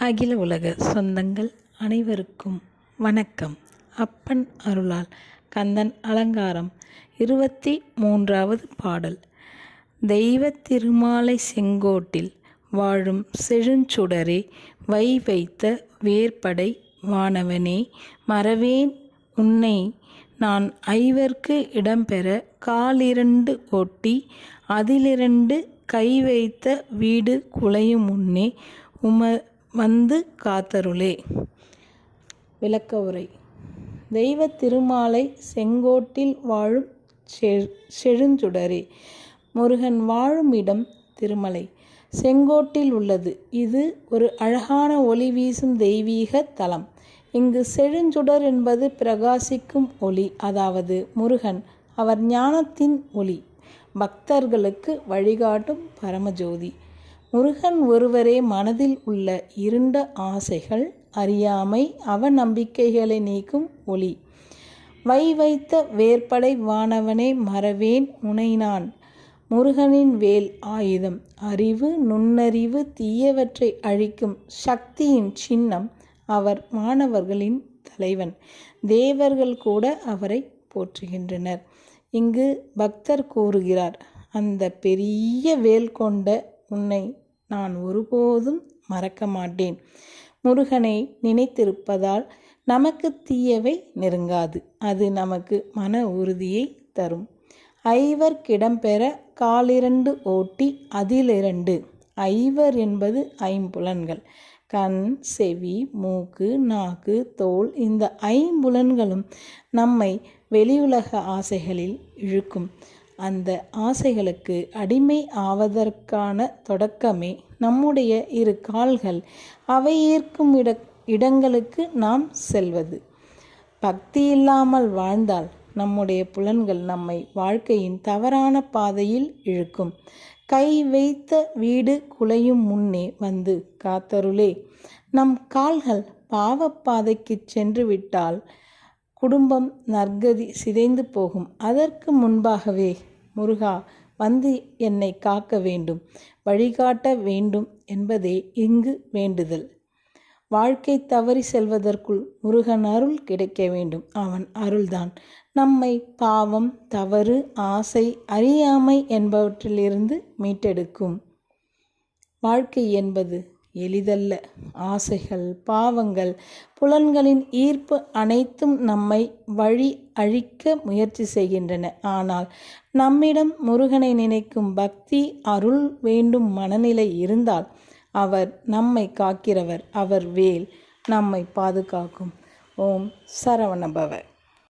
அகில உலக சொந்தங்கள் அனைவருக்கும் வணக்கம். அப்பன் அருளால் கந்தன் அலங்காரம். இருபத்தி மூன்றாவது பாடல். தெய்வ திருமாலை செங்கோட்டில் வாழும் செழுஞ்சுடரே வை வைத்த வேர்படை வானவனே மறவேன் உன்னை. நான் ஐவர்க்கு இடம்பெற காலிரண்டு ஒட்டி அதிலிரண்டு கை வைத்த வீடு குலையும் முன்னே உம வந்து காத்தருளே. விளக்க உரை. தெய்வ திருமாலை செங்கோட்டில் வாழும் செழுஞ்சுடரே. முருகன் வாழும் இடம் திருமலை. செங்கோட்டில் உள்ளது. இது ஒரு அழகான ஒளி வீசும் தெய்வீக தலம். இங்கு செழுஞ்சுடர் என்பது பிரகாசிக்கும் ஒளி. அதாவது முருகன் அவர் ஞானத்தின் ஒளி. பக்தர்களுக்கு வழிகாட்டும் பரமஜோதி. முருகன் ஒருவரே மனதில் உள்ள இருண்ட ஆசைகள் அறியாமை அவநம்பிக்கைகளை நீக்கும் ஒளி. வை வைத்த வேற்படை வானவனே மறவேன் உனைனான் முருகனின் வேல் ஆயுதம் அறிவு நுண்ணறிவு தீயவற்றை அழிக்கும் சக்தியின் சின்னம் அவர் மாணவர்களின் தலைவன். தேவர்கள் கூட அவரை போற்றுகின்றனர். இங்கு பக்தர் கூறுகிறார் அந்த பெரிய வேல் கொண்ட உன்னை நான் ஒருபோதும் மறக்க மாட்டேன். முருகனை நினைத்திருப்பதால் நமக்கு தீயவை நெருங்காது. அது நமக்கு மன உறுதியை தரும். ஐவர் பெற காலிரண்டு ஓட்டி அதிலிரண்டு. ஐவர் என்பது ஐம்புலன்கள். கண் செவி மூக்கு நாக்கு தோல் இந்த ஐம்புலன்களும் நம்மை வெளியுலக ஆசைகளில் இழுக்கும். அந்த ஆசைகளுக்கு அடிமை ஆவதற்கான தொடக்கமே நம்முடைய இரு கால்கள். அவை ஈர்க்கும் இட இடங்களுக்கு நாம் செல்வது. பக்தி இல்லாமல் வாழ்ந்தால் நம்முடைய புலன்கள் நம்மை வாழ்க்கையின் தவறான பாதையில் இழுக்கும். கை வைத்த வீடு குலையும் முன்னே வந்து காத்தருளே. நம் கால்கள் பாவப்பாதைக்கு சென்று விட்டால் குடும்பம் நற்கதி சிதைந்து போகும். அதற்கு முன்பாகவே முருகா வந்து என்னை காக்க வேண்டும் வழிகாட்ட வேண்டும் என்பதே இங்கு வேண்டுதல். வாழ்க்கை தவறி செல்வதற்குள் முருகன் அருள் கிடைக்க வேண்டும். அவன் அருள்தான். நம்மை பாவம் தவறு ஆசை அறியாமை என்பவற்றிலிருந்து மீட்டெடுக்கும். வாழ்க்கை என்பது எளிதல்ல. ஆசைகள் பாவங்கள் புலன்களின் ஈர்ப்பு அனைத்தும் நம்மை வழி அழிக்க முயற்சி செய்கின்றன. ஆனால் நம்மிடம் முருகனை நினைக்கும் பக்தி அருள் வேண்டும் மனநிலை இருந்தால் அவர் நம்மை காக்கிறவர். அவர் வேல் நம்மை பாதுகாக்கும். ஓம் சரவணபவர்